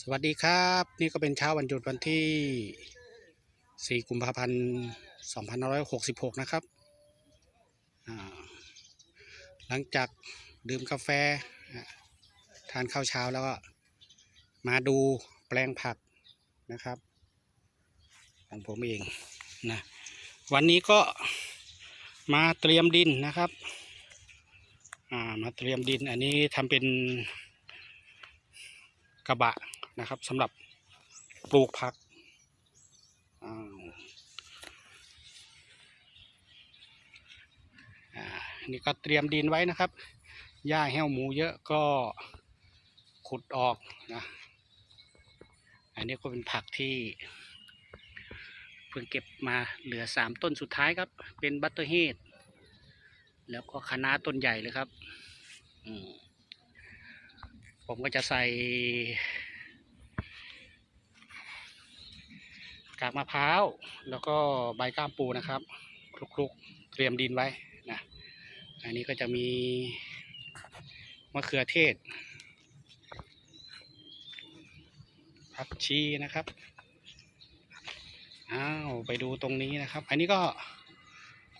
สวัสดีครับ นี่ก็เป็นเช้าวันหยุดวันที่ 4 กุมภาพันธ์ 2566 นะครับ หลังจากดื่มกาแฟ ทานข้าวเช้าแล้วก็มาดูแปลงผักนะครับ ของผมเองนะวันนี้ก็มาเตรียมดินนะครับมาเตรียมดินอันนี้ทำเป็นกระบะ นะครับสำหรับปลูกผักอ่านี่ก็เตรียมดินไว้นะครับ หญ้าแห้วหมูเยอะก็ขุดออกนะ อันนี้ก็เป็นผักที่ เพิ่งเก็บมาเหลือสามต้นสุดท้ายครับ เป็นบัตเตอร์เฮดแล้วก็คะน้าต้นใหญ่เลยครับ ผมก็จะใส่ กากมะพร้าว แล้วก็ใบก้ามปูนะครับคลุกๆเตรียมดินไว้นะอันนี้ก็จะมีมะเขือเทศผักชีนะครับอ้าวไปดูตรงนี้นะครับ อันนี้ก็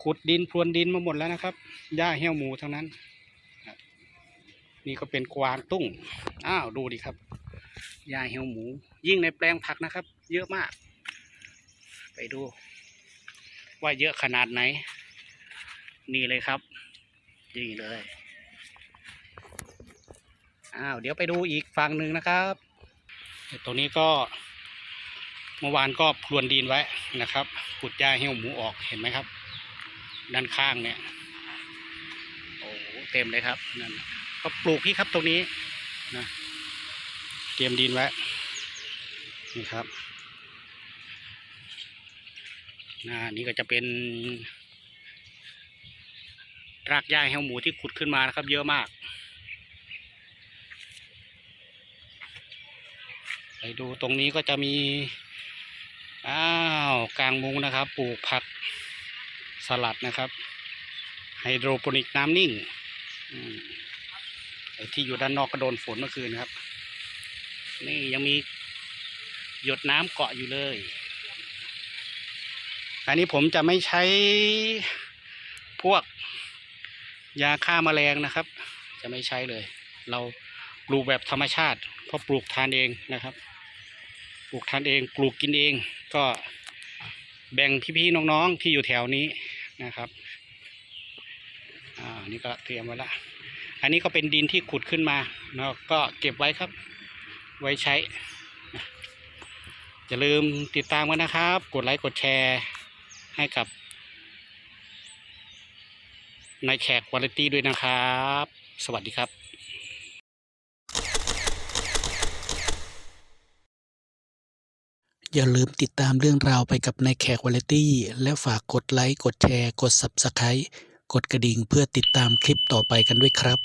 ขุดดินพรวนดินมาหมดแล้วนะครับหญ้าเหี้ยวหมูทั้งนั้นนี่ก็เป็นกวางตุ้ง อ้าว ดูดิครับ ยาเหี่ยวหมู ยิ่งในแปลงผักนะครับ เยอะมาก ไปดู ว่าเยอะขนาดไหน นี่เลยครับ นี่เลย อ้าว เดี๋ยวไปดูอีกฝั่งหนึ่งนะครับตรงนี้ก็เมื่อวานก็พรวนดินไว้นะครับขุดหญ้าเหี่ยวหมูออกเห็นไหมครับ ด้านข้างเนี่ยโอ้โหเต็มเลยครับนั่นก็ปลูกพี่ครับตรงนี้นะเตรียมดินไว้นี่ครับ นะนี่ก็จะเป็นรากหญ้าแห้วหมูที่ขุดขึ้นมานะครับ เยอะมาก ไปดูตรงนี้ก็จะมี อ้าวกลางมุงนะครับ ปลูกผักสลัดนะครับ ไฮโดรโปนิกน้ำนิ่งไอ้ที่อยู่ด้านนอกก็โดนฝนเมื่อคืนครับ นี่ยังมีหยดน้ำเกาะอยู่เลย อันนี้ผมจะไม่ใช้พวกยาฆ่าแมลงนะครับ จะไม่ใช้เลย เราปลูกแบบธรรมชาติเพราะปลูกทานเองนะครับ ปลูกทานเองปลูกกินเอง ก็แบ่งพี่ๆน้องๆที่อยู่แถวนี้นะครับอ่านี่ก็เตรียมไว้ละอันนี้ก็เป็นดินที่ขุดขึ้นมาแล้วก็เก็บไว้ครับ ไว้ใช้อย่าลืมติดตามกันนะครับ กดไลค์กดแชร์ ให้กับนายแขกวาไรตี้ด้วยนะครับ สวัสดีครับอย่าลืมติดตามเรื่องราวไปกับนายแขกวาไรตี้และฝากกดไลค์ กดแชร์ กด Subscribe กดกระดิ่งเพื่อติดตามคลิปต่อไปกันด้วยครับ